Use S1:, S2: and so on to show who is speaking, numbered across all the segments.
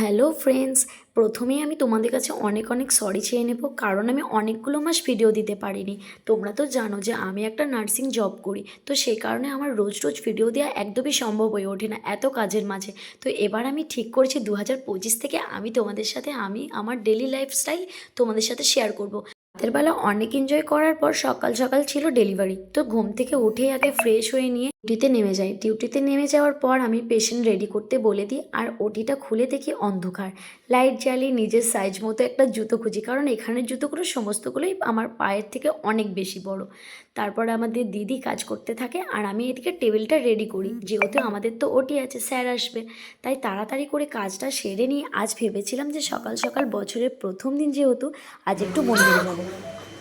S1: Hello friends প্রথমেই আমি তোমাদের কাছে অনেক অনেক সরি চেয়ে নেব, কারণ আমি অনেকগুলো মাস ভিডিও দিতে পারিনি। তোমরা তো জানো যে আমি একটা নার্সিং জব করি, তো সেই কারণে আমার রোজ রোজ ভিডিও দেওয়া একদমই সম্ভব হয়ে ওঠে না এত কাজের মাঝে। তো এবার আমি ঠিক করেছি দু হাজার পঁচিশ থেকে আমি তোমাদের সাথে, আমি আমার ডেলি লাইফস্টাইল তোমাদের সাথে শেয়ার করব। রাতের বেলা অনেক এনজয় করার পর সকাল সকাল ছিল ডেলিভারি তো ঘুম থেকে উঠেই আগে ফ্রেশ হয়ে নিয়ে ডিউটিতে নেমে যাই। ডিউটিতে নেমে যাওয়ার পর আমি পেশেন্ট রেডি করতে বলে দিই আর ওটিটা খুলে দেখি অন্ধকার। লাইট জ্বালিয়ে নিজের সাইজ মতো একটা জুতো খুঁজি, কারণ এখানের জুতোগুলো সমস্তগুলোই আমার পায়ের থেকে অনেক বেশি বড়। তারপর আমাদের দিদি কাজ করতে থাকে আর আমি এদিকে টেবিলটা রেডি করি। যেহেতু আমাদের তো ওটি আছে, স্যার আসবে। তাই তাড়াতাড়ি করে কাজটা সেরে নিয়ে আজ ভেবেছিলাম যে সকাল সকাল বছরের প্রথম দিন যেহেতু, আজ একটু মন্দিরে যাব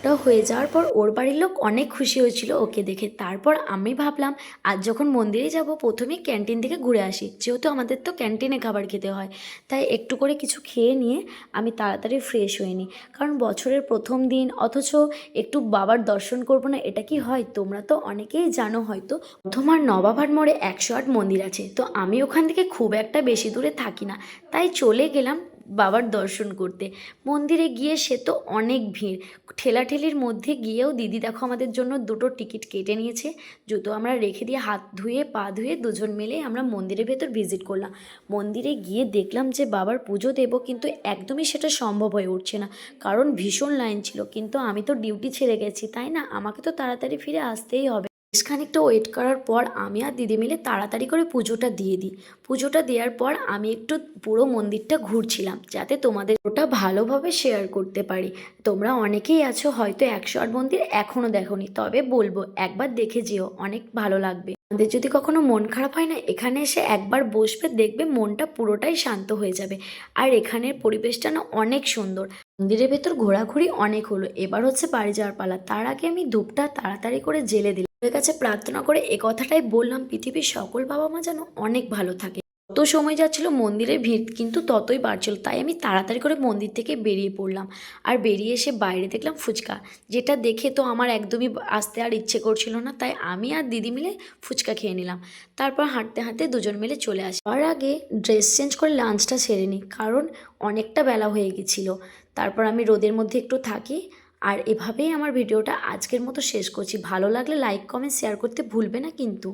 S1: টা হয়ে যাওয়ার পর ওর বাড়ির লোক অনেক খুশি হয়েছিল ওকে দেখে। তারপর আমি ভাবলাম, আজ যখন মন্দিরে যাব, প্রথমে ক্যান্টিন থেকে ঘুরে আসি। যেহেতু আমাদের তো ক্যান্টিনে খাবার খেতে হয়। তাই একটু করে কিছু খেয়ে নিয়ে আমি তাড়াতাড়ি ফ্রেশ হয়ে নিই কারণ বছরের প্রথম দিন, অথচ একটু বাবার দর্শন করব না, এটা কি হয়? তোমরা তো অনেকেই জানো হয়তো তোমার নবাবহাট মোড়ে একশো আট মন্দির আছে। তো আমি ওখান থেকে খুব একটা বেশি দূরে থাকি না। তাই চলে গেলাম বাবার দর্শন করতে। মন্দিরে গিয়ে সে তো অনেক ভিড়। ঠেলাঠেলির মধ্যে গিয়েও দিদি দেখো আমাদের জন্য দুটো টিকিট কেটে নিয়েছে। জুতো আমরা রেখে দিয়ে হাত ধুয়ে, পা ধুয়ে দুজন মিলে আমরা মন্দিরের ভেতর ভিজিট করলাম। মন্দিরে গিয়ে দেখলাম যে বাবার পুজো দেবো কিন্তু একদমই সেটা সম্ভব হয়ে উঠছে না। কারণ ভীষণ লাইন ছিল। কিন্তু আমি তো ডিউটি ছেড়ে গেছি, তাই না? আমাকে তো তাড়াতাড়ি ফিরে আসতেই হবে। বেশ খানিকটা ওয়েট করার পর আমি আর দিদি মিলে তাড়াতাড়ি করে পুজোটা দিয়ে দিই। পুজোটা দেওয়ার পর আমি একটু পুরো মন্দিরটা ঘুরছিলাম, যাতে তোমাদের ওটা ভালোভাবে শেয়ার করতে পারি। তোমরা অনেকেই আছো হয়তো একশো আট মন্দির এখনও দেখোনি, তবে বলব একবার দেখে যেও, অনেক ভালো লাগবে। আমাদের যদি কখনো মন খারাপ হয় না, এখানে এসে একবার বসবে, দেখবে মনটা পুরোটাই শান্ত হয়ে যাবে। আর এখানের পরিবেশটা না অনেক সুন্দর। মন্দিরের ভেতর ঘোরাঘুরি অনেক হলো। এবার হচ্ছে বাড়ি যাওয়ার পালা। তার আগে আমি ধূপটা তাড়াতাড়ি করে জেলে দিলাম। ওদের কাছে প্রার্থনা করে এ কথাটাই বললাম, পৃথিবীর সকল বাবা মা যেন অনেক ভালো থাকে। তত সময় যাচ্ছিল মন্দিরের ভিড়, কিন্তু ততই বাড়ছিল, তাই আমি তাড়াতাড়ি করে মন্দির থেকে বেরিয়ে পড়লাম। আর বেরিয়ে এসে বাইরে দেখলাম ফুচকা, যেটা দেখে তো আমার একদমই আসতে আর ইচ্ছে করছিল না, তাই আমি আর দিদি মিলে ফুচকা খেয়ে নিলাম। তারপর হাঁটতে হাঁটতে দুজন মিলে চলে আসি। তার আগে ড্রেস চেঞ্জ করে লাঞ্চটা সেরে নিই, কারণ অনেকটা বেলা হয়ে গেছিল। তারপর আমি রোদের মধ্যে একটু থাকি আর এভাবেই আমার ভিডিওটা আজকের মতো শেষ করছি। ভালো লাগলে লাইক কমেন্ট শেয়ার করতে ভুলবে না কিন্তু।